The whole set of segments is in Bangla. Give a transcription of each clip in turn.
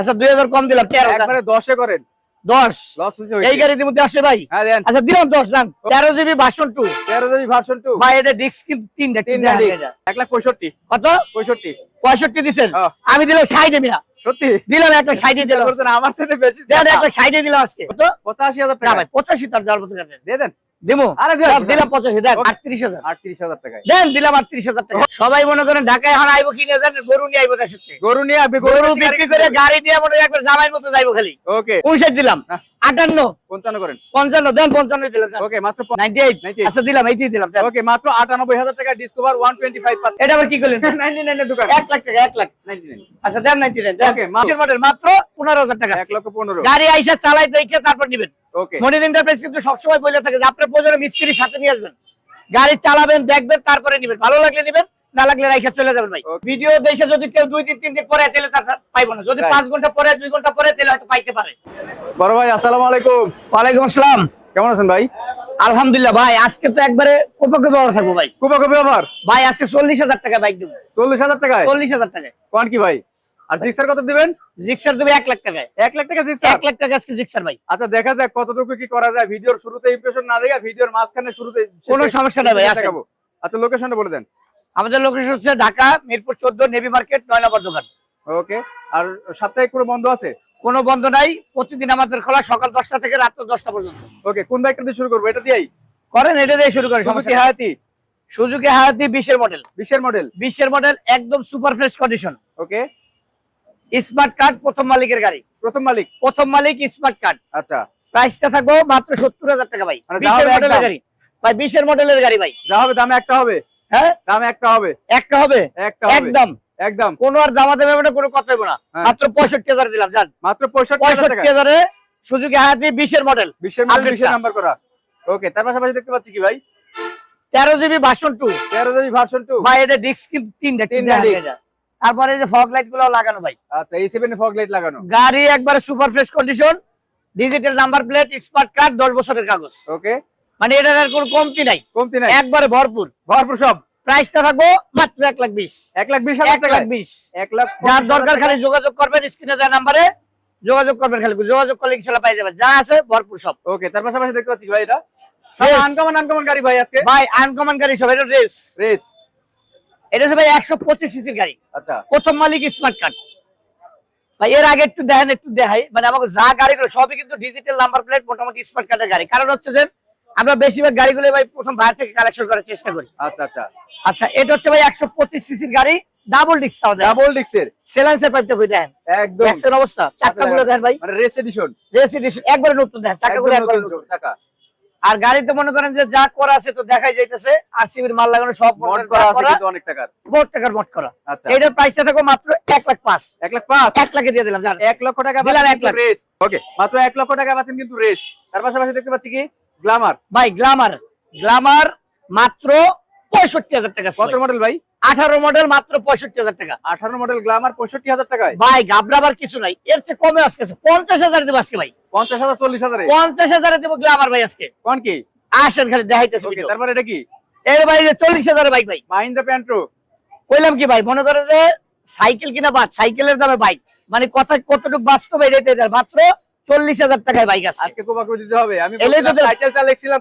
আচ্ছা দুই হাজার কম দিলাম তেরো দশে করেন। দশ। এই গাড়ির মধ্যে আসে ভাই? আচ্ছা দিলাম দশ দাম তেরো জিবি ভার্সন টু তেরো জিবি ভার্সন টু ভাই এটা ডিস্ক কিন্তু তিনটা তিনটা এক লাখ পঁয়ষট্টি। কত? পঁয়ষট্টি। পঁয়ষট্টি দিচ্ছেন হ্যাঁ। আমি দিলাম ষাট না। সত্যি? দিলাম একটা ষাটে দিলাম। আমার সাথে বেশি দেন একটা ষাটে দিলাম আজকে। কত? পঁচাশি হাজার টাকা। পঁচাশি তার দেওয়ার মতো দিয়ে দেন। দিমু? আরে দিলাম পঁচাশি আটত্রিশ হাজার। আটত্রিশ হাজার টাকায়। দেন দিলাম আটত্রিশ হাজার টাকা। সবাই মনে করেন ঢাকায় এখন আইবো কিনে দেন গরু নিয়ে আইবো দেশের থেকে। গরু নিয়ে আপনি গরু বিক্রি করে গাড়ি নিয়ে মনে একবার জামাইয়ের মতো যাইবো খালি। ওকে। উনষাট দিলাম। আটান্ন। পঞ্চান্ন করেন। পঞ্চান্ন দেন পঞ্চান্ন দিলাম ওকে মাত্র নাইনটি এইট 98 আচ্ছা দিলাম এইটি দিলাম ওকে মাত্র আটানব্বই হাজার টাকা ডিসকভার ওয়ান টোয়েন্টি ফাইভ এটা আবার কি করলেন? নাইনটি নাইনের দোকান। এক লাখ টাকা এক লাখ। নাইনটি নাইন আচ্ছা দেন নাইনটি নাইন মাত্র পনেরো হাজার টাকা এক লক্ষ পনেরো। গাড়ি আইসা চালাই দেখে তারপর নিবেন। মনির এন্টারপ্রাইজ কিন্তু সবসময় বলে থাকে যে আপনার প্রয়োজনে মিস্ত্রির সাথে নিয়ে আসবেন। গাড়ি চালাবেন দেখবেন তারপরে নিবেন। ভালো লাগলে নিবেন না লাগলে রাইখা চলে যাবেন ভাই। ভিডিও দেখে যদি কেউ দুই তিন তিন দিন পরে তাহলে তার পাইবো না। যদি পাঁচ ঘণ্টা পরে দুই ঘণ্টা পরে তাহলে হয়তো পাইতে পারে। বড় ভাই আসসালামু আলাইকুম। ওয়ালাইকুম আসসালাম। কেমন আছেন ভাই? আলহামদুলিল্লাহ ভাই আজকে তো একবারে কোপা কোপা অর্ডার থাকব ভাই। ভাই আজকে চল্লিশ হাজার টাকা বাইক দেবো। চল্লিশ হাজার টাকায়? চল্লিশ হাজার টাকায়। কোন কি ভাই? আর জিক্সার কত দিবেন? জিক্সার দেবে এক লাখ টাকায়। এক লাখ টাকা জিক্সার এক লাখ টাকা আজকে জিক্সার ভাই। আচ্ছা দেখা যাক কতটুকু কি করা যায়। ভিডিওর শুরুতে ইমপ্রেশন না দেখা ভিডিওর মাঝখানে শুরুতে কোনো সমস্যা নাই ভাই। দেখাবো। আচ্ছা লোকেশনটা বলে দেন। আমাদের লোকেশন হচ্ছে ঢাকা মিরপুর চোদ্দ নেভি মার্কেট নয় নম্বর দোকান। ওকে আর সাপ্তাহিক কোনো বন্ধ আছে? কোনো বন্ধ নাই প্রতিদিন আমাদের খোলা সকাল দশটা থেকে রাত দশটা পর্যন্ত। ওকে কোন বাইকটা দিয়ে শুরু করব? এটা দিয়েই? করেন এটা দিয়ে শুরু করেন সুজুকি হায়াতি সুজুকি হায়াতি বিশের মডেল বিশের মডেল বিশের মডেল একদম super fresh condition okay smart card প্রথম মালিকের গাড়ি। প্রথম মালিক? প্রথম মালিক স্মার্ট কার্ড। আচ্ছা। প্রাইসটা থাকব মাত্র সত্তর হাজার টাকা ভাই। মানে মডেলের গাড়ি। ভাই বিশের মডেলের গাড়ি ভাই। যা হবে দামে একটা হবে? হ্যাঁ? দামে একটা হবে? একটা হবে? একটা একদম। একদম। কোনো আর দামা দেবে মানে কোনো কথা হবে না। হ্যাঁ। মাত্র পঁয়ষট্টি হাজার দিলাম জান। মাত্র পঁয়ষট্টি হাজার হায়াতি বিশের মডেল বিশের মডেল বিশের নাম্বার করা। ওকে তার পাশাপাশি দেখতে পাচ্ছি কি ভাই? তেরো জিবি ভার্সন টু তেরো জিবি ভার্সন টু ভাই এটা ডিস্ক তিনটা তিনটা। তারপরে যে ফগ লাইটগুলো লাগানো ভাই। আচ্ছা এই সেভেন ফগ লাইট লাগানো? গাড়ি একবারে super fresh condition digital number plate smart card দশ বছরের কাগজ। ওকে মানে এটার আর কোনো কমতি নাই। কমতি নাই? একবারে ভরপুর। ভরপুর সব? প্রাইসটা থাকব মাত্র এক লাখ বিশ। এক লাখ বিশ এক লাখ বিশ। এক লাখ যার দরকার খালি যোগাযোগ করবেন স্ক্রিনে দেওয়া নাম্বারে যোগাযোগ করবেন খালি। যোগাযোগ করলে ইনশাল্লাহ পাই যাবেন। যা আছে ভরপুর সব। ওকে তার পাশাপাশি দেখতে পাচ্ছি ভাই এটা. আনকমন আনকমন গাড়ি ভাই আজকে? ভাই আনকমন গাড়ি সব এটা রেস রেস এটা হচ্ছে ভাই একশো পঁচিশ সিসির গাড়ি। আচ্ছা। প্রথম মালিক স্মার্ট কার্ড ভাই এর আগে একটু দেখেন একটু দেখাই। মানে আমাকে যা গাড়িগুলো সবই কিন্তু ডিজিটাল নাম্বার প্লেট মোটামুটি স্মার্ট কার্ডের গাড়ি। কারণ হচ্ছে যে আমরা বেশিরভাগ গাড়িগুলো ভাই প্রথম বাইরে থেকে কালেকশন করার চেষ্টা করি। আচ্ছা আচ্ছা। আচ্ছা এটা হচ্ছে ভাই একশো পঁচিশ সিসির গাড়ি ডাবল ডিস্ক তাও ডাবল ডিক্সের সেলান্সের পাইপটা কই দেখেন? একদম। অবস্থা? চাকাগুলো দেখেন। ভাই। মানে রেস এডিশন রেসিডেন্সিয়াল একবারে নতুন দেখেন চাকাগুলো একবারে নতুন। চাকা। আর গাড়িতে মনে করেন যে যা করা আছে তো দেখাই যাইতেছে আর সিবির মাল লাগানো সব মোট মনে করা আছে কিন্তু অনেক টাকার। মোট টাকার মোট করা। আচ্ছা। এটার প্রাইসটা থাকো মাত্র এক লাখ পাঁচ। এক লাখ পাঁচ? এক লাখে দিয়ে দিলাম জান। এক লক্ষ টাকা দিলাম পাচ্ছেন এক লাখ। রেস। ওকে। মাত্র এক লক্ষ টাকা পাচ্ছেন কিন্তু রেস। তার পাশাপাশি দেখতে পাচ্ছি কি? গ্লামার। ভাই গ্লামার। গ্ল্যামার মাত্র পঁয়ষট্টি হাজার টাকা কত মডেল ভাই? আঠারো মডেল মাত্র পঁয়ষট্টি হাজার টাকা। আঠারো মডেল গ্লামার পঁয়ষট্টি হাজার টাকা ভাই ঘাবড়াবার কিছু নাই। এর চেয়ে কমে আজকে পঞ্চাশ হাজার দেবো আজকে ভাই। পঞ্চাশ হাজার চল্লিশ হাজারে? পঞ্চাশ হাজারে দেবো গ্লামার ভাই আজকে। কোন কি? আসেন খালি দেখাইতেছে তারপরে এটা কি? এর ভাই যে চল্লিশ হাজারের বাইক ভাই। মাহিন্দ্রা প্যান্ট্রো কইলাম কি ভাই মনে করে যে সাইকেল কিনা বাদ সাইকেলের দামে বাইক মানে কথা কতটুকু বাস্তব এটাইতে যায় মাত্র চল্লিশ হাজার টাকায় বাইক আছে আজকে কোপা করে দিতে হবে। আমি এলেই তো দেব। টাইটেল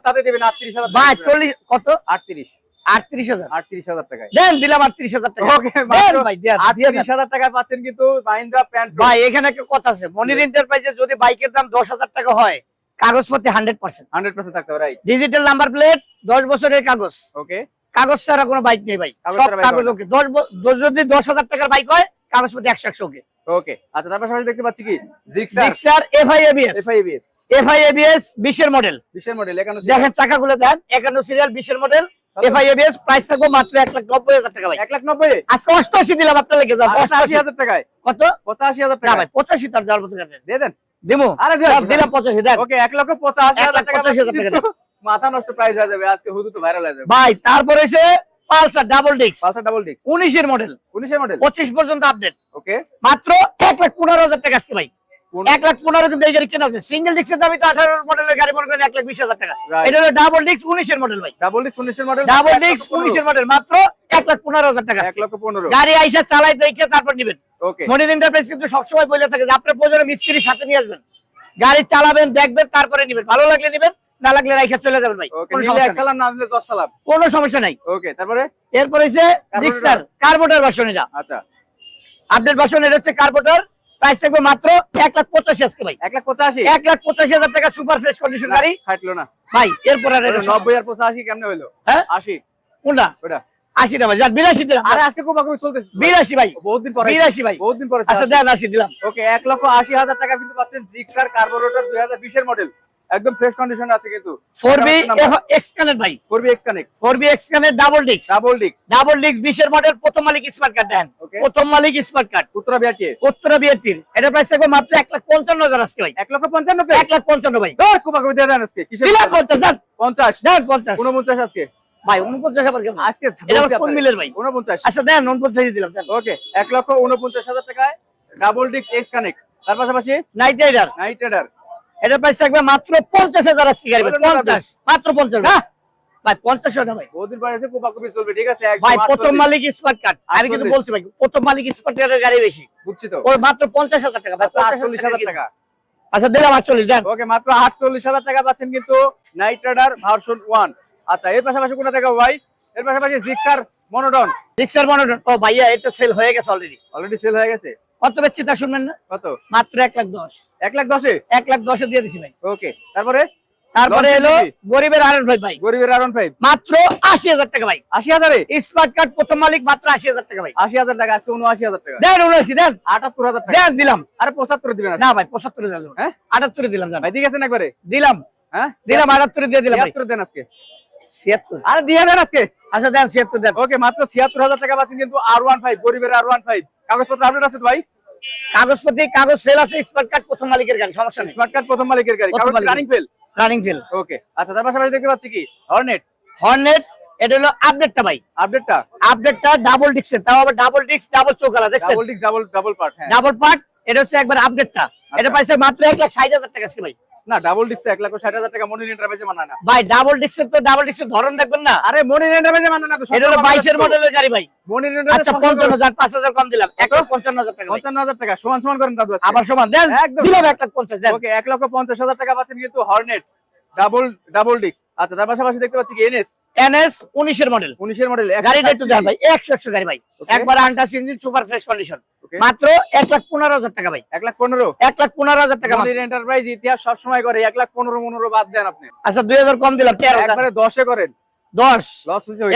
তাতে দেবেন আটত্রিশ হাজার ভাই চল্লিশ কত? আটত্রিশ। আটত্রিশ হাজার। আটত্রিশ হাজার টাকায়। দেন দিলাম আটত্রিশ হাজার টাকা। ওকে ভাই। আটত্রিশ হাজার পাচ্ছেন কিন্তু মাহিন্দ্রা ভাই এখানে একটা কথা আছে। মনির এন্টারপ্রাইজে যদি বাইকের দাম দশ হাজার টাকা হয় কাগজপত্রে হান্ড্রেড পার্সেন্ট। হান্ড্রেড পার্সেন্ট থাকতে হবে রাইট ডিজিটাল নাম্বার প্লেট দশ বছরের কাগজ। ওকে। কাগজ ছাড়া কোনো বাইক নেই ভাই। কাগজ সব ছাড়া কাগজ ওকে। দশ যদি দশ হাজার টাকার বাইক হয় কাগজপত্র একশো একশো ওকে। ওকে। আচ্ছা তার পাশাপাশি দেখতে পাচ্ছি কি? Gixxer Gixxer FI ABS FI ABS FI ABS বিশের মডেল মডেল একান্ন দেখেন চাকাগুলো দেন। একান্ন সিরিয়াল বিশের মডেল এফআই এবিএস প্রাইস থাকব মাত্র এক লাখ নব্বই হাজার টাকা ভাই। এক লাখ নব্বই? আজকে অষ্টআশি দিলাম আপনার লেগে যান অষ্টআশি। হাজার টাকায়? কত? পঁচাশি হাজার না টাকা ভাই পঁচাশি তার দেওয়ার মতো দিয়ে দেন। দিমু। আরে দিলাম পঁচাশি দেন ওকে এক লক্ষ পঁচাশি এক হাজার লাখ টাকা পঁচাশি হাজার টাকা মাথা নষ্ট প্রাইস হয়ে যাবে আজকে হুদু তো ভাইরাল হয়ে যাবে। ভাই তারপরে এসে পালসার ডাবল ডিস্ক পাঁচশো ডাবল ডিস্ক উনিশের মডেল উনিশের মডেল পঁচিশ পর্যন্ত আপডেট ওকে। মাত্র এক লাখ পনেরো হাজার টাকা আজকে ভাই। এক লাখ পনেরো কিন্তু এই গাড়ি কেনা হচ্ছে সিঙ্গেল ডিস্কের দামই তো আঠারো মডেলের গাড়ি মনে করেন এক লাখ বিশ হাজার টাকা। এটা হলো ডাবল ডিস্ক উনিশের মডেল ভাই। ডাবল ডিস্ক উনিশের মডেল ডাবল ডিস্ক উনিশের মডেল মাত্র এক লাখ পনেরো হাজার টাকা এক লক্ষ পনেরো। গাড়ি আইসা চালাই দেখে তারপর নিবেন। মনির কিন্তু সবসময় বলে থাকে যে আপনার প্রয়োজনে মিস্ত্রির সাথে নিয়ে আসবেন। গাড়ি চালাবেন দেখবেন তারপরে নিবেন। ভালো লাগলে নিবেন না লাগলে রাইখা চলে যাবেন ভাই। কোনো সমস্যা নাই। সালাম না দিলে দশ সালাম। কোনো সমস্যা নাই। ওকে তারপরে? এরপর হচ্ছে। জিক্সার কার্বোটার ভার্সন এটা। আচ্ছা। আপডেট ভার্সন এটা হচ্ছে কার্বোটার প্রাইস থাকবে মাত্র এক লাখ পঁচাশি আজকে ভাই। এক লাখ পঁচাশি? এক লাখ পঁচাশি হাজার টাকা সুপার ফ্রেশ কন্ডিশন গাড়ি। খাটলো না। ভাই এরপর আর নব্বই আর পঁচাশি কেমনে হলো হ্যাঁ? আশি। কোনটা? ওটা আশি না ভাই বিরাশি দিলাম। আরে আজকে খুব কমই চলতেছে। বিরাশি ভাই বহুত দিন পরে বিরাশি ভাই। বহুদিন পরে আচ্ছা দেন আশি দিলাম। ওকে এক লক্ষ আশি হাজার টাকা কিন্তু পাচ্ছেন জিক্সার কার্বোরেটর দুই হাজার বিশের মডেল একদম ফ্রেশ কন্ডিশন আছে কিন্তু। ফোর বি এক্স কানেক্ট ভাই। করবি X connect four B X connect double disc double disc double disc বিশের মডেল প্রথম মালিক স্মার্ট কার্ড দেন। প্রথম মালিক smart card Uttara BRT Uttara বিয়ের এটা প্রাইস থাকবে মাত্র এক লাখ পঞ্চান্ন হাজার আজকে ভাই। এক লক্ষ পঞ্চান্ন এক লাখ পঞ্চান্ন ভাই। খুব কমই দিয়ে দেন আজকে। কিসের দিলাম পঞ্চাশ? যান। পঞ্চাশ। দেন পঞ্চাশ। উনপঞ্চাশ আজকে। ভাই উনপঞ্চাশ হাজার কেমন? আজকে এটা কোন মিলের ভাই? উনপঞ্চাশ আচ্ছা দেন উনপঞ্চাশ দিলাম দেন ওকে এক লক্ষ উনপঞ্চাশ হাজার টাকায় ডাবল ডিস্ক এক্স কানেক্ট তার পাশাপাশি নাইট রাইডার নাইট রাইডার এটা প্রাইস থাকবে মাত্র পঞ্চাশ হাজার আজকে গাড়ি পঞ্চাশ মাত্র পঞ্চাশ ভাই। পঞ্চাশ হাজার ভাই। বহুদিন পরে এসে কুপা চলবে ঠিক আছে? ভাই প্রথম মালিক স্মার্ট কার্ড আমি কিন্তু আটচল্লিশ। বলছি ভাই প্রথম মালিক স্মার্ট কার্ডের গাড়ি বেশি। বুঝছি তো। ওর মাত্র পঞ্চাশ হাজার টাকা ভাই আটচল্লিশ হাজার টাকা আচ্ছা দিলাম আটচল্লিশ দেন। ওকে মাত্র আটচল্লিশ হাজার টাকা পাচ্ছেন কিন্তু নাইট রাইডার ভার্সন ওয়ান আচ্ছা এর পাশাপাশি কোনটা ভাই? এর পাশাপাশি জিক্সার মনোডন রিক্সার মনোটন ও ভাইয়া এটা সেল হয়ে গেছে অলরেডি অলরেডি সেল হয়ে গেছে? কত বেচছি তা শুনবেন না? কত? মাত্র এক লাখ দশ। এক লাখ দশে? এক লাখ দশে দিয়ে দিছি ভাই। ওকে তারপরে? তারপরে এলো গরিবের আরন ভাই ভাই। গরিবের আরন ফাইভ মাত্র আশি হাজার টাকা ভাই। আশি হাজারে? স্মার্ট কার্ড প্রথম মালিক মাত্র আশি হাজার টাকা ভাই। আশি হাজার টাকা আজকে উনআশি হাজার টাকা। দেন উনআশি দেন। আটাত্তর হাজার টাকা। দেন দিলাম। আরে পঁচাত্তর দিবেন। না ভাই পঁচাত্তরে দিলাম। হ্যাঁ? আটাত্তরে দিলাম ভাই দিয়ে গেছেন একবারে? দিলাম। হ্যাঁ? দিলাম আটাত্তরে দিয়ে দিলাম দেন আজকে। ছিয়াত্তর। আরে দিয়ে দেন আজকে। আচ্ছা দেন ছিয়াত্তর দেন। ওকে মাত্র ছিয়াত্তর হাজার টাকা পাচ্ছেন কিন্তু আর ওয়ান ফাইভ গরিবের আর ওয়ান ফাইভ কাগজপত্র আপডেট আছে তো ভাই? কাগজপত্র কাগজ ফেল আছে স্মার্ট কার্ড প্রথম মালিকের গাড়ি সমস্যা নেই। স্মার্ট কার্ড প্রথম মালিকের গাড়ি কাগজ running fail running fail okay আচ্ছা তার পাশাপাশি দেখতে পাচ্ছি কি? হর্নেট হর্নেট এটা হলো আপডেটটা ভাই। আপডেটটা আপডেটটা ডাবল ডিস্কের তাও আবার ডাবল ডিস্ক ডাবল চৌকালা দেখছেন? Double disc double double part হ্যাঁ। ডাবল পার্ট এটা হচ্ছে একবার আপডেটটা এটা পাইছে মাত্র এক লাখ ষাট হাজার টাকা আজকে ভাই। না ডাবল ডিস্ক এক লাখ ষাট হাজার টাকা মনির এন্টারপ্রাইজে মানা না। ভাই ডাবল ডিস্কের তো ডাবল ডিস্কের ধরন দেখবেন না? আরে মনির এন্টারপ্রাইজে মানা না তো এটা হলো বাইশের মডেলের গাড়ি ভাই। মনির আচ্ছা পঞ্চান্ন হাজার পাঁচ হাজার কম দিলাম। এক লাখ পঞ্চান্ন হাজার টাকা পঞ্চান্ন হাজার টাকা। সমান সমান করেন দাদু আবার সমান দেন। একদম। দিলাম এক লাখ পঞ্চাশ দেন। ওকে এক লক্ষ পঞ্চাশ হাজার টাকা পাচ্ছেন কিন্তু হর্নেট ডাবল ডাবল ডিস্ক আচ্ছা তার পাশাপাশি দেখতে পাচ্ছি কি? এনএস এনএস উনিশের মডেল উনিশের মডেল গাড়িটা একটু দেন ভাই গাড়ি ভাই। একবার আন্টাস ইঞ্জিন সুপার ফ্রেশ কন্ডিশন মাত্র লাখ পনেরো হাজার টাকা ভাই। লাখ পনেরো? এক লাখ পনেরো হাজার টাকা। এন্টারপ্রাইজ ইতিহাস করে লাখ পনেরো পনেরো বাদ দেন আপনি। আচ্ছা দুই হাজার কম দিলাম তেরো হাজার। একবারে দশে করেন। লস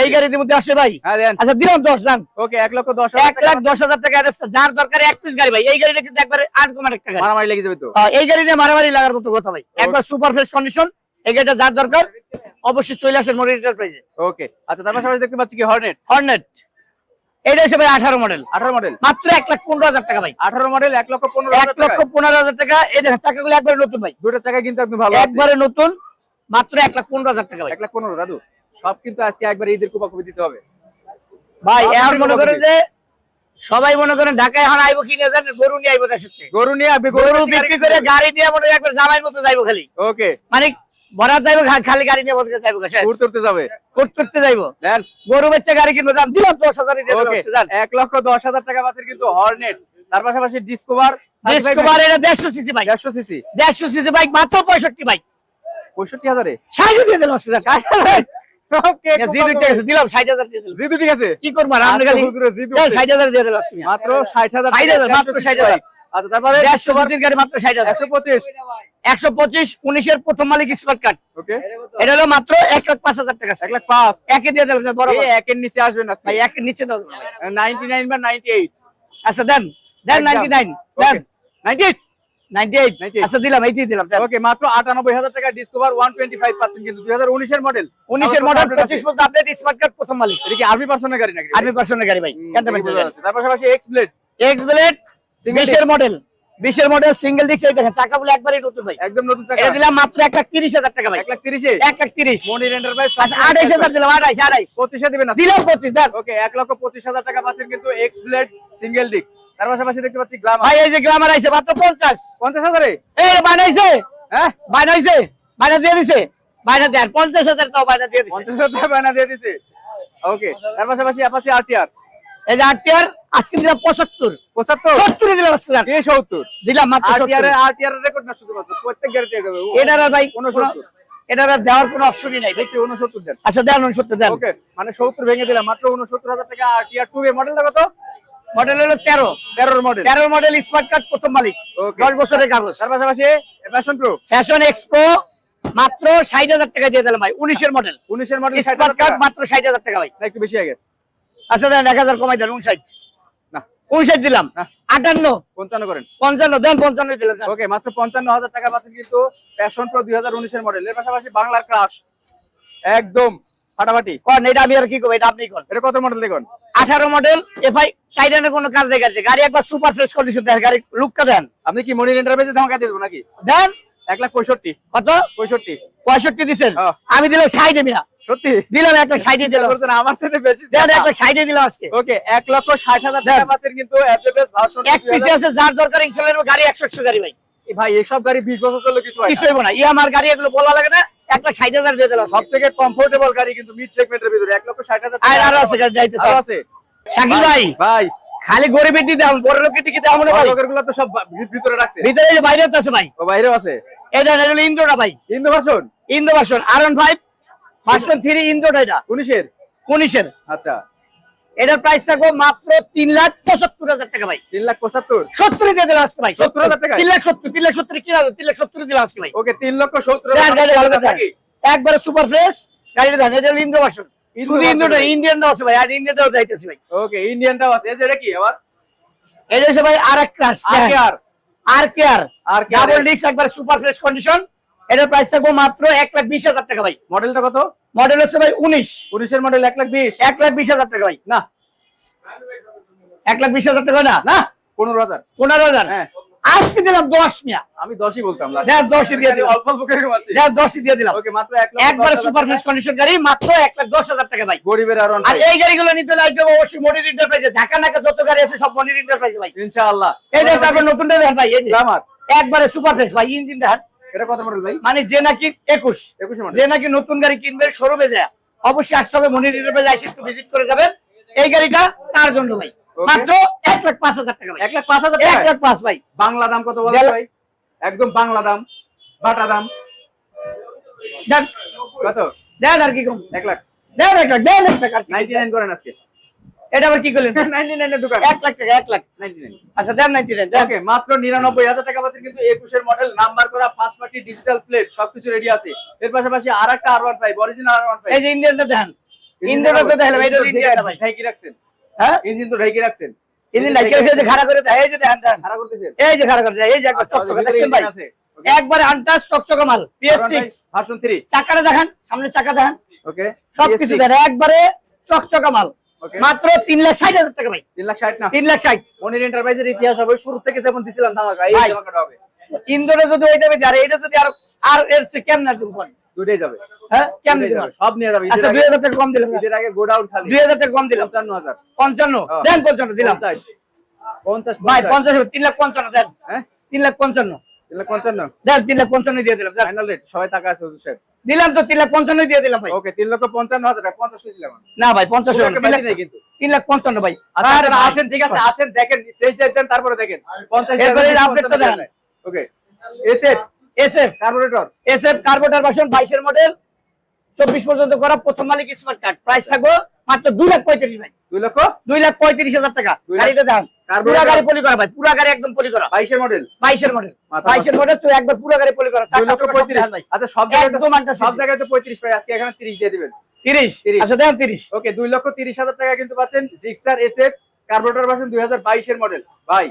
এই গাড়ির মধ্যে আসে ভাই। হ্যাঁ দেন। আচ্ছা দিলাম দশ দাম ওকে এক লক্ষ দশ হাজার এক লাখ দশ হাজার টাকা যার দরকার এক পিস গাড়ি ভাই। এই গাড়িটা কিন্তু একবারে আনকমন একটা গাড়ি। মারামারি লেগে যাবে তো। এই গাড়ি নিয়ে মারামারি লাগার মতো কথা ভাই। একবার সুপার ফ্রেশ কন্ডিশন এই যার দরকার অবশ্যই চলে আসেন মনিটর প্রাইজে ওকে আচ্ছা তার পাশাপাশি দেখতে পাচ্ছি কি হর্নেট হর্নেট এটা হিসেবে আঠারো মডেল আঠারো মডেল মাত্র এক লাখ পনেরো হাজার টাকা ভাই। আঠারো মডেল এক লক্ষ পনেরো এক লক্ষ পনেরো হাজার টাকা। এই দেখেন চাকাগুলো একবারে নতুন ভাই। দুটো চাকা কিন্তু একদম ভালো একবারে নতুন মাত্র এক লাখ পনেরো হাজার টাকা ভাই। এক লাখ পনেরো দাদু। সব কিন্তু আজকে একবার ঈদের কুপা কপি দিতে হবে। ভাই এখন মনে করেন যে সবাই মনে করেন ঢাকায় এখন আইবো কিনে যান গরু নিয়ে আইবো দেশের গরু নিয়ে গরু বিক্রি করে গাড়ি নিয়ে মনে হয় একবার জামাই মতো যাইবো খালি। ওকে মানে ভরা যাইবো খালি গাড়ি নিয়ে বসে যাইবো। ঘুরতে উঠতে যাবে? কোট করতে যাইবো। গরু বেচে গাড়ি কিনবো যান। দিলাম দশ হাজার এক লক্ষ দশ হাজার টাকা পাচ্ছেন কিন্তু হর্নেট। তার পাশাপাশি ডিসকভার ডিসকভার এটা দেড়শো সিসি বাইক। দেড়শো সিসি। দেড়শো সিসি বাইক মাত্র পঁয়ষট্টি বাইক। পঁয়ষট্টি হাজারে? ষাট দিয়ে দিলাম ওকে জিদু ঠিক আছে দিলাম ষাট হাজার দিয়ে দিলাম। জিদু ঠিক আছে? কি করব হুজুরে দেন, ষাট হাজার দিয়ে দিলাম। মাত্র ষাট হাজার 60,000 মাত্র 60,000 আচ্ছা তারপরে দেড়শো সিসির গাড়ি মাত্র ষাট হাজার। একশো পঁচিশ। একশো প্রথম মালিক স্মার্ট কার্ড ওকে। এটা হলো মাত্র এক লাখ পাঁচ হাজার টাকা। এক লাখ পাঁচ। একে দিয়ে দিলাম বড় এই একের নিচে আসবেন আজকে ভাই একের নিচে দাও নাইনটি নাইন বা নাইনটি এইট। আচ্ছা দেন। দেন একদম। নাইনটি নাইন দেন। Ninety eight. Ninety eight. 98 আচ্ছা দিলাম এইটি দিলাম ওকে মাত্র আটানব্বই হাজার টাকা ডিসকভার ওয়ান টোয়েন্টি ফাইভ পাচ্ছেন কিন্তু দুই হাজার উনিশের মডেল উনিশের মডেল পঁচিশ পর্যন্ত আপডেট স্মার্ট কার্ড প্রথম মালিক। এটা কি আর্মি পার্সনের গাড়ি নাকি? আর্মি পার্সনের গাড়ি ভাই। তার পাশাপাশি X Blade X Blade Single বিশের মডেল বিশের মডেল সিঙ্গেল ডিস্ক এই দেখেন চাকাগুলো একবারই নতুন ভাই। একদম নতুন চাকা। এটা দিলাম মাত্র এক লাখ তিরিশ হাজার টাকা ভাই। এক লাখ তিরিশে? এক লাখ তিরিশ। মনির এন্টারপ্রাইজ আচ্ছা আড়াইশ হাজার দিলাম আড়াইশ আড়াইশ পঁচিশে দিবেন না দিলাম পঁচিশ দেন। ওকে এক লক্ষ পঁচিশ হাজার টাকা পাচ্ছেন কিন্তু এক্স ব্লেড সিঙ্গেল ডিস্ক তার পাশাপাশি দেখতে পাচ্ছি গ্লামার ভাই এই যে গ্রামার আইছে মাত্র পঞ্চাশ। পঞ্চাশ হাজারে? এ বানাইছে। হ্যাঁ? বানাইছে বানা দিয়ে দিছে। বানা দেন পঞ্চাশ হাজার টাকা বানা দিয়ে দিছে। পঞ্চাশ হাজার টাকা বায়না দিয়ে দিছে। ওকে তার পাশাপাশি অ্যাপাচি আরটিআর এই যে আটটিয়ার আজকে দিলাম পঁচাত্তর। পঁচাত্তর? সত্তরে দিলাম আজকে। সত্তর? দিলাম মাত্র আরটিআর রেকর্ড না শুধুমাত্র প্রত্যেক গাড়িতে দেবে। এটার ভাই উনসত্তর এটার আর দেওয়ার কোনো অপশনই নাই। দেখছি উনসত্তর দেন। আচ্ছা দেন উনসত্তর দেন। ওকে মানে সত্তর ভেঙে দিলাম মাত্র উনসত্তর হাজার টাকা। আরটিআর টু মডেলটা কত? মডেল হলো তেরো। তেরোর মডেল স্মার্ট কার্ড প্রথম মালিক। দশ বছরের কাগজ। তার পাশাপাশি প্যাশন প্রো ফ্যাশন এক্সপো মাত্র ষাট হাজার টাকা দিয়ে দিলাম ভাই উনিশের মডেল উনিশের মডেল স্মার্ট কার্ড মাত্র ষাট হাজার টাকা ভাই। একটু বেশি হয়ে গেছে। আচ্ছা দেন এক হাজার কমাই দেন উনষাট। না। উনষাট দিলাম। আটান্ন। পঞ্চান্ন করেন। পঞ্চান্ন দেন পঞ্চান্ন দিলাম ওকে মাত্র পঞ্চান্ন হাজার টাকা পাচ্ছেন কিন্তু প্যাশন প্রো দুই হাজার উনিশের মডেল এর পাশাপাশি বাংলার ক্রাশ একদম ফাটাফাটি। কন এটা আমি আর কি করব এটা আপনি এটা কত মডেল দেখুন? আঠারো মডেল এফআই চাইডানের কোনো কাজ গাড়ি একবার সুপার ফ্রেশ কন্ডিশন দেন গাড়ি লুকটা দেন। আপনি কি মনির এন্টারপ্রাইজে ধামাকা দিয়ে দেবো নাকি? দেন। এক লাখ পঁয়ষট্টি। কত? পঁয়ষট্টি। পঁয়ষট্টি দিচ্ছেন হ্যাঁ। আমি দিলাম ষাট মিয়া সত্যি? দিলাম একটা ষাটে দিলাম। আমার সাথে বেশি দেন একটা ষাটে দিলাম আজকে। ওকে এক লক্ষ ষাট হাজার টাকা পাচ্ছেন কিন্তু এক পিসে আছে যার দরকার ইনশাল্লাহ গাড়ি একশো একশো গাড়ি ভাই। ভাই এইসব গাড়ি বিশ বছর চললে কিছু কিছু হইব না। ই আমার গাড়ি এগুলো বলা লাগে না এক লাখ ষাট হাজার দিয়ে দিলাম। সব থেকে কমফোর্টেবল গাড়ি কিন্তু মিড সেগমেন্টের ভিতরে। এক লক্ষ ষাট হাজার আর আরও আছে গাড়ি আছে। শাকিল ভাই ভাই খালি গরিবের দিতে হবে বড় লোকের দিকে দেওয়া মনে লোকেরগুলো তো সব ভিতরে রাখছে। ভিতরে এই বাইরে তো আছে ভাই। ও বাইরেও আছে। এটা এটা হলো ভাই। R one five version three এটা। উনিশের? উনিশের। আচ্ছা। এটার প্রাইস থাকবে মাত্র তিন লাখ পঁচাত্তর হাজার টাকা ভাই। তিন লাখ পঁচাত্তর? সত্তর দিয়ে দিলাম আজকে ভাই। 70,000 টাকায়? তিন লাখ সত্তর তিন লাখ সত্তর কিনা তিন লাখ সত্তর দিলাম আজকে ভাই। ওকে তিন লক্ষ সত্তর হাজার টাকা? একবারে সুপার ফ্রেশ গাড়িটা দেন এটা হলো ইন্দ্র ভার্সন শুধু ইন্দ্রটা। ইন্ডিয়ানটাও আছে ভাই আর ইন্ডিয়ানটাও যাইতেছি ভাই। ওকে ইন্ডিয়ানটাও আছে। এই যে এটা কি আবার? এটা হচ্ছে ভাই আর এক ক্রাশ আর কে আর আর কে আর আর ডাবল ডিস্ক একবার সুপার ফ্রেশ কন্ডিশন এটার প্রাইস থাকবে মাত্র এক লাখ বিশ হাজার টাকা ভাই। মডেলটা কত? মডেল হচ্ছে ভাই উনিশ। উনিশের মডেল এক লাখ বিশ? এক লাখ বিশ হাজার টাকা ভাই না। এক লাখ বিশ হাজার টাকা না না। পনেরো হাজার। পনেরো হাজার। হ্যাঁ। আজকে দিলাম দশ মিয়া। আমি দশই বলতাম দশই দিয়ে দিলাম। অল্প অল্প করে দশই দিয়ে দিলাম। ওকে মাত্র একবারে সুপার। ফ্রেশ কন্ডিশন গাড়ি মাত্র এক লাখ দশ হাজার টাকা ভাই। গরিবের আর আর এই গাড়িগুলো নিতে একদম অবশ্যই মনির এন্টারপ্রাইজে ঢাকা নাকা যত গাড়ি আছে সব মনির এন্টারপ্রাইজে ভাই। ইনশাআল্লাহ। এই যে তারপর নতুনটা ভাই এই যে। গ্লামার একবারে সুপার ফ্রেশ ভাই ইঞ্জিন দেখেন। এটা কত মডেল ভাই? মানে যে নাকি একুশ। একুশে যে নাকি নতুন গাড়ি কিনবে শোরুমে যায়। অবশ্যই আসতে হবে মনির এন্টারপ্রাইজে এসে একটু ভিজিট করে যাবেন। এই গাড়িটা তার জন্য ভাই। মাত্র এক লাখ পাঁচ হাজার টাকা ভাই। এক লাখ পাঁচ হাজার এক লাখ পাঁচ ভাই। বাংলা দাম কত বলেন ভাই? একদম বাংলা দাম বাটা দাম। কত? দেন আর কি কম। এক লাখ। দেন এক লাখ দেন এক লাখ। নাইনটি নাইন করেন আজকে। এটা আবার কি করলেন? নাইনটি নাইনের দোকান। এক লাখ টাকা এক লাখ। নাইনটি নাইন আচ্ছা দেন নাইনটি নাইন দেন। ওকে মাত্র নিরানব্বই হাজার টাকা পাচ্ছেন কিন্তু একুশের মডেল নাম্বার করা ফার্স্ট পার্টি ডিজিটাল প্লেট সবকিছু রেডি আছে। এর পাশাপাশি আর একটা আর অরিজিনাল এই যে ইন্ডিয়ানটা দেখেন। ইন্ডিয়ানটা তো দেখলাম এটা ইন্ডিয়ানটা ভাই ঢাকি রাখছেন। হ্যাঁ? ইঞ্জিন তো ঢাকি রাখছেন। ইঞ্জিন যে খাড়া করে দেয় এই যে দেখেন করতেছেন? এই যে খাড়া করে এই যে একবার চকচকে দেখছেন ভাই? একবারে আনটাস চকচকে মাল পিএস ভার্সন থ্রি চাকাটা দেখেন সামনে চাকা দেখেন। ওকে সবকিছু দেখেন একবারে চকচকা মাল. মাত্র তিন লাখ ষাট হাজার টাকা ভাই। তিন লাখ ষাট না? তিন লাখ ষাট। মনির এন্টারপ্রাইজের ইতিহাস হবে শুরু থেকে যেমন দিছিলাম ধামাকা এই ধামাকাটা হবে। ইন্দোরে যদি ওই দামে যায় এটা যদি আর আর এর কেমন আর যাবে। হ্যাঁ? কেমন। সব নিয়ে যাবে আচ্ছা টাকা কম দিলাম। ঈদের আগে গোডাউন খালি। দুই হাজার টাকা কম দিলাম। দেন ভাই লাখ পঞ্চান্ন দেন। হ্যাঁ? লাখ পঞ্চান্ন তিন লাখ পঞ্চান্ন। দেন তিন লাখ পঞ্চান্ন দিয়ে দিলাম ফাইনাল রেট সবাই টাকা আছে হুজুর সাহেব। দিলাম তো তিন লাখ পঞ্চান্ন দিয়ে দিলাম ভাই। ওকে তিন লক্ষ পঞ্চান্ন হাজার পঞ্চাশ কেছিলাম না ভাই পঞ্চাশ ওকে, হবে না, তিন বাকি লাখ- নেই কিন্তু। তিন লাখ পঞ্চান্ন ভাই। আরে আপনারা ভাই। আসেন ঠিক আছে আসেন দেখেন টেস্ট দেন তারপরে দেখেন। পঞ্চাশ এরপরে আপডেট তো দেন। Okay SF SF carburettor SF carburettor version বাইশের মডেল চব্বিশ পর্যন্ত করা প্রথম মালিক স্মার্ট কার্ড প্রাইস থাকব মাত্র দুই লাখ পঁয়ত্রিশ ভাই। দুই লক্ষ? দুই লাখ পঁয়ত্রিশ হাজার টাকা। গাড়িটা দেন Carburetor? পুরা গাড়ি পলি করা ভাই। পুরা গাড়ি একদম পলি করা। বাইশের মডেল বাইশের মডেল বাইশের মডেল তো একবার পুরা গাড়ি পলি করা। দুই লক্ষ সব পঁয়ত্রিশ। ভাই। আচ্ছা সব জায়গায় সব জায়গায় তো পঁয়ত্রিশ পাই আজকে এখানে তিরিশ দিয়ে দিবেন। তিরিশ। আচ্ছা দেন তিরিশ। ওকে দুই লক্ষ তিরিশ হাজার টাকা কিন্তু পাচ্ছেন জিক্সার কার্বোরেটর ভার্সন দুই হাজার বাইশের মডেল ভাই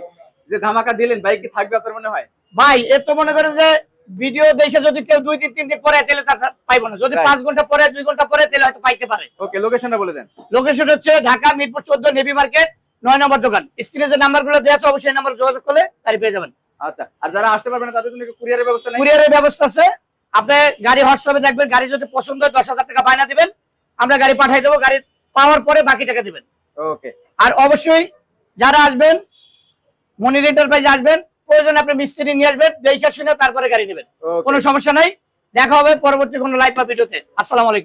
যে ধামাকা দিলেন বাইক কি থাকবে আপনার মনে হয়? ভাই এর তো মনে করে যে ভিডিও দেখে যদি কেউ দুই দিন তিন দিন পরে তাহলে তার পাইবো না। যদি পাঁচ ঘণ্টা পরে দুই ঘণ্টা পরে তাহলে হয়তো পাইতে পারে। ওকে লোকেশনটা বলে দেন। লোকেশন হচ্ছে ঢাকা মিরপুর চোদ্দ নেভি মার্কেট নয় নম্বর দোকান। স্ক্রিনে যে নাম্বারগুলো দেওয়া আছে অবশ্যই নাম্বার যোগাযোগ করলে তাই পেয়ে যাবেন। আচ্ছা আর যারা আসতে পারবে না তাদের জন্য কুরিয়ারের ব্যবস্থা নেই? কুরিয়ারের ব্যবস্থা আছে। আপনি গাড়ি হোয়াটসঅ্যাপে দেখবেন গাড়ি যদি পছন্দ হয় দশ হাজার টাকা বায়না দিবেন। আমরা গাড়ি পাঠাই দেবো গাড়ি পাওয়ার পরে বাকি টাকা দিবেন। ওকে আর অবশ্যই যারা আসবেন মনির এন্টারপ্রাইজ আসবেন প্রয়োজনে আপনি মিস্ত্রি নিয়ে আসবেন দেখে শুনে তারপরে গাড়ি নেবেন। কোনো সমস্যা নাই। দেখা হবে পরবর্তী কোনো লাইভ বা ভিডিওতে আসসালামু আলাইকুম।